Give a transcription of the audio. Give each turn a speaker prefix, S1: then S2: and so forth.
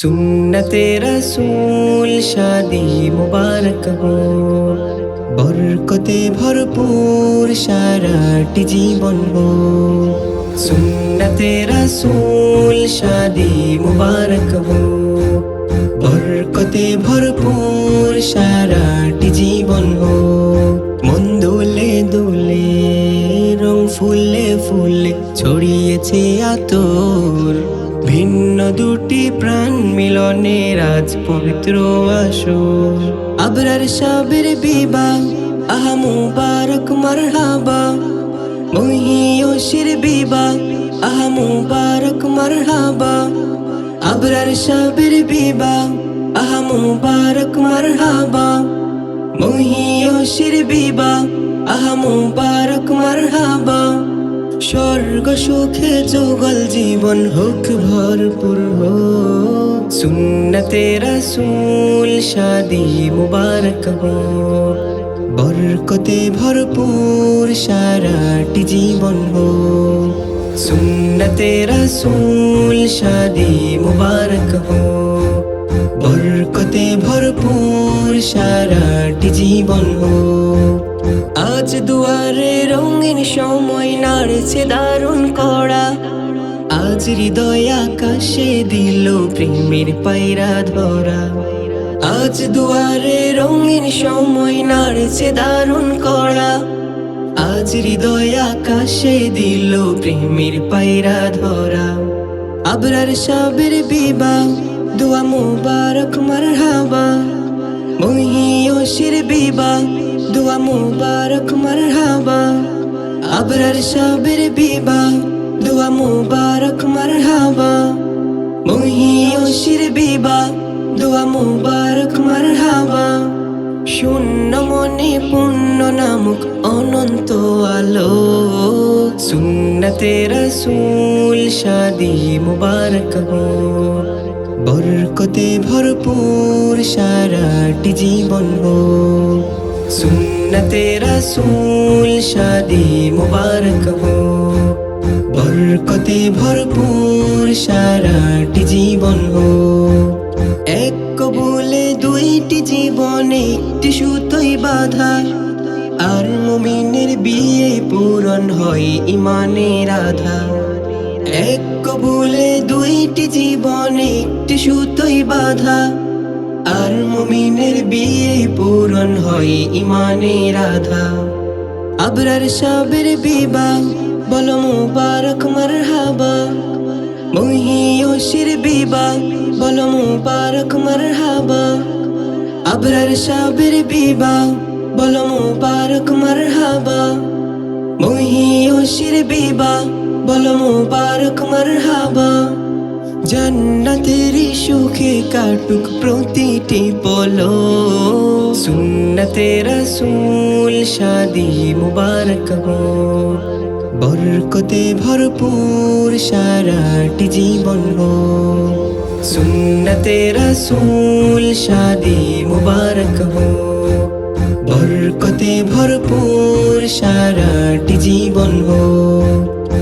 S1: সুন্নতে রসুল শাদি মুবারক হো। বরকতে ভরপুর সারাটি জীবন হো। সুন্নতে রসুল শাদি মুবারক হো। বরকতে ভরপুর সারাটি জীবন হো। মন দুলে দুলে, রং ফুলে ফুলে, ছড়িয়েছে আতর। ভিন্ন দুটি প্রাণ মিলনের রাজ পবিত্র আসর। আবরার সাবের বিবাহ, আহা মুবারক, মারহাবা। মহিয়সির বিবাহ, আহা মুবারক, মারহাবা। আবরার সাবের বিবাহ, আহা মুবারক, মারহাবা। মহিয়সির বিবাহ, আহা মুবারক, মারহাবা। স্বর্গ সুখে যুগল জীবন হোক ভরপুর হোক। সুন্নতে রসুল শাদি মুবারক হো বরকতে ভরপুর সারাটি জীবন হো সুন্নতে রসুল শাদি মুবারক হো বরকতে ভরপুর সারাটি জীবন হো আজ দুয়ারে রঙিন সময় নাড়ছে দারুণ কড়া। আজ হৃদয় আকাশে দিল প্রেমের পায়রা ধরা। আজ দুয়ারে রঙিন সময় নাড়ছে দারুণ কড়া। আজ হৃদয় আকাশে দিল প্রেমের পায়রা ধরা। আবরার সাবের বিবাহ দোয়া মুবারক মারহাবা। মহিয়সির বিবাহ দোয়া মুবারক মারহাবা। আবরার সাবের বিবাহ দোয়া মুবারক মারহাবা। মহিয়সির বিবাহ দোয়া মুবারক মারহাবা। শূন্য মনে পূর্ণ নামক অনন্ত আলো। সুন্নতে রসুল শাদি মুবারক হো বরকতে ভরপুর সারাটি জীবন হো সুন্নতে রসুল শাদি মুবারক হো বরকতে ভরপুর সারাটি জীবন হো এক কবুলে দুইটি জীবন একটি সুতোই বাধা আর মুমিনের বিয়ে পূরণ হয় ইমানের আধা। এক কবুলে, দুইটি জীবন, একটি সুতোই বাধা। আর মুমিনের বিয়ে পূরণ হয় ইমানে আধা আবরার সাবের বিবাহ, বলো মুবারক, মারহাবা। মহিয়সির বিবাহ, বলো মুবারক, মারহাবা। আবরার সাবের বিবাহ, বলো মুবারক, মারহাবা। মহিয়সির বিবাহ, বলো মুবারক, মারহাবা। জান্নাতের সুখে কাটুক প্রতিটি বলো সুন্নতে রসুল শাদি মুবারক হো। বরকতে ভরপুর সারাটি জীবন হো। সুন্নতে রসুল শাদি মুবারক হো। বরকতে ভরপুর সারাটি জীবন হো।